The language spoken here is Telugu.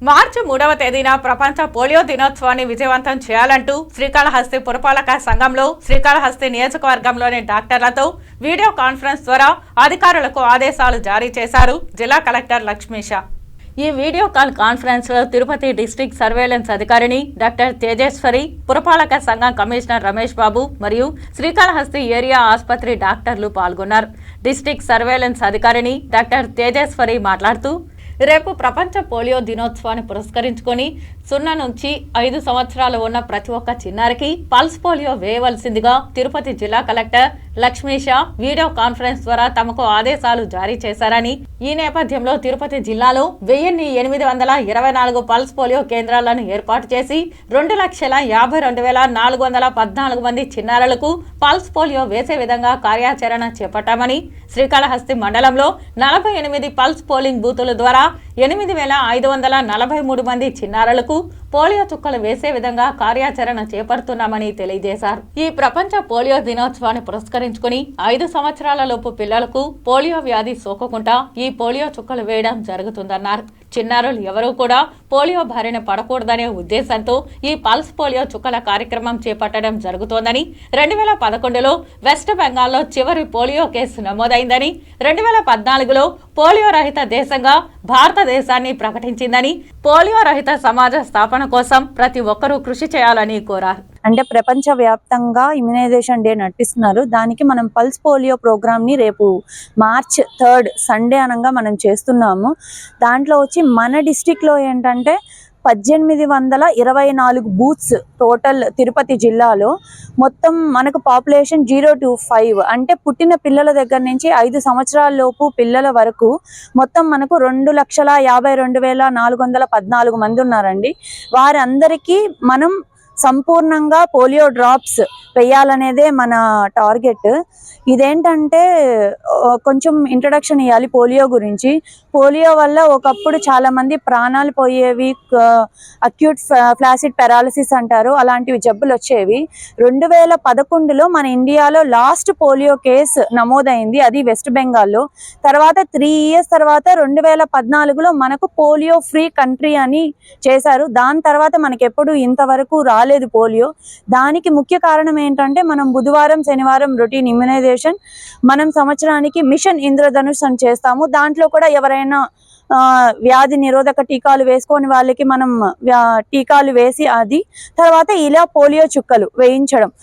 మార్చి మూడవ తేదీన ప్రపంచ పోలియో దినోత్సవాన్ని విజయవంతం చేయాలంటూ శ్రీకాళహస్తి పురపాలక సంఘంలో శ్రీకాళహస్తి నియోజకవర్గంలోని డాక్టర్లతో వీడియో కాన్ఫరెన్స్ ద్వారా అధికారులకు ఆదేశాలు జారీ చేశారు జిల్లా కలెక్టర్ లక్ష్మీష ఈ వీడియో కాల్ కాన్ఫరెన్స్లో తిరుపతి డిస్ట్రిక్ట్ సర్వేలెన్స్ అధికారిని డాక్టర్ తేజేశ్వరి పురపాలక సంఘం కమిషనర్ రమేష్ బాబు మరియు శ్రీకాళహస్తి ఏరియా ఆసుపత్రి డాక్టర్లు పాల్గొన్నారు. డిస్ట్రిక్ట్ సర్వేలెన్స్ అధికారిని డాక్టర్ తేజేశ్వరి మాట్లాడుతూ రేపు ప్రపంచ పోలియో దినోత్సవాన్ని పురస్కరించుకొని సున్నా నుంచి ఐదు సంవత్సరాలు ఉన్న ప్రతి ఒక్క చిన్నారికి పల్స్ పోలియో వేయవలసిందిగా తిరుపతి జిల్లా కలెక్టర్ లక్ష్మీష వీడియో కాన్ఫరెన్స్ ద్వారా తమకు ఆదేశాలు జారీ చేశారని ఈ నేపథ్యంలో తిరుపతి జిల్లాలో వెయ్యిన్ని ఎనిమిది వందల ఇరవై నాలుగు పల్స్ పోలియో కేంద్రాలను ఏర్పాటు చేసి రెండు లక్షల యాభై రెండు వేల నాలుగు వందల పద్నాలుగు మంది చిన్నారులకు పల్స్ పోలియో వేసే విధంగా కార్యాచరణ చేపట్టామని శ్రీకాళహస్తి మండలంలో నలభై ఎనిమిది పల్స్ పోలింగ్ బూతుల ద్వారా ఎనిమిది వేల ఐదు వందల నలభై మూడు మంది చిన్నారులకు పోలియో చుక్కలు వేసే విధంగా కార్యాచరణ చేపడుతున్నామని తెలియజేశారు. ఈ ప్రపంచ పోలియో దినోత్సవాన్ని పురస్కరించుకుని ఐదు సంవత్సరాల లోపు పిల్లలకు పోలియో వ్యాధి సోకకుండా ఈ పోలియో చుక్కలు వేయడం జరుగుతుందన్నారు. చిన్నారులు ఎవరూ కూడా పోలియో బారిన పడకూడదనే ఉద్దేశంతో ఈ పల్స్ పోలియో చుక్కల కార్యక్రమం చేపట్టడం జరుగుతోందని రెండు వేల పదకొండులో వెస్ట్ బెంగాల్లో చివరి పోలియో కేసు నమోదైందని రెండు వేల పద్నాలుగులో పోలియో రహిత దేశంగా భారతదేశాన్ని ప్రకటించిందని పోలియో రహిత సమాజ స్థాపన కోసం ప్రతి ఒక్కరూ కృషి చేయాలని కోరారు. అంటే ప్రపంచ వ్యాప్తంగా ఇమ్యునైజేషన్ డే నటిస్తున్నారు. దానికి మనం పల్స్ పోలియో ప్రోగ్రామ్ని రేపు మార్చ్ థర్డ్ సండే అనగా మనం చేస్తున్నాము. దాంట్లో వచ్చి మన డిస్టిక్లో ఏంటంటే పద్దెనిమిది వందల ఇరవై నాలుగు బూత్స్ టోటల్ తిరుపతి జిల్లాలో మొత్తం మనకు పాపులేషన్ జీరో టు ఫైవ్. అంటే పుట్టిన పిల్లల దగ్గర నుంచి ఐదు సంవత్సరాల లోపు పిల్లల వరకు మొత్తం మనకు రెండు లక్షల యాభై రెండు వేల నాలుగు వందల పద్నాలుగు మంది ఉన్నారండి. వారందరికీ మనం సంపూర్ణంగా పోలియో డ్రాప్స్ వేయాలనేదే మన టార్గెట్. ఇదేంటంటే కొంచెం ఇంట్రడక్షన్ ఇవ్వాలి పోలియో గురించి. పోలియో వల్ల ఒకప్పుడు చాలా మంది ప్రాణాలు పోయేవి అక్యూట్ ఫ్లాసిడ్ పెరాలసిస్ అంటారు అలాంటివి జబ్బులు వచ్చేవి. రెండు వేల పదకొండులో మన ఇండియాలో లాస్ట్ పోలియో కేసు నమోదైంది అది వెస్ట్ బెంగాల్లో. తర్వాత త్రీ ఇయర్స్ తర్వాత రెండు వేల పద్నాలుగులో మనకు పోలియో ఫ్రీ కంట్రీ అని చేశారు. దాని తర్వాత మనకి ఎప్పుడు ఇంతవరకు రాలేదు పోలియో. దానికి ముఖ్య కారణం ఏంటంటే మనం బుధవారం శనివారం రొటీన్ ఇమ్యునైజేషన్ మనం సంవత్సరానికి మిషన్ ఇంద్రధనుష్ అని చేస్తాము. దాంట్లో కూడా ఎవరైనా వ్యాధి నిరోధక టీకాలు వేసుకొని వాళ్ళకి మనం టీకాలు వేసి అది తర్వాత ఇలా పోలియో చుక్కలు వేయించడం.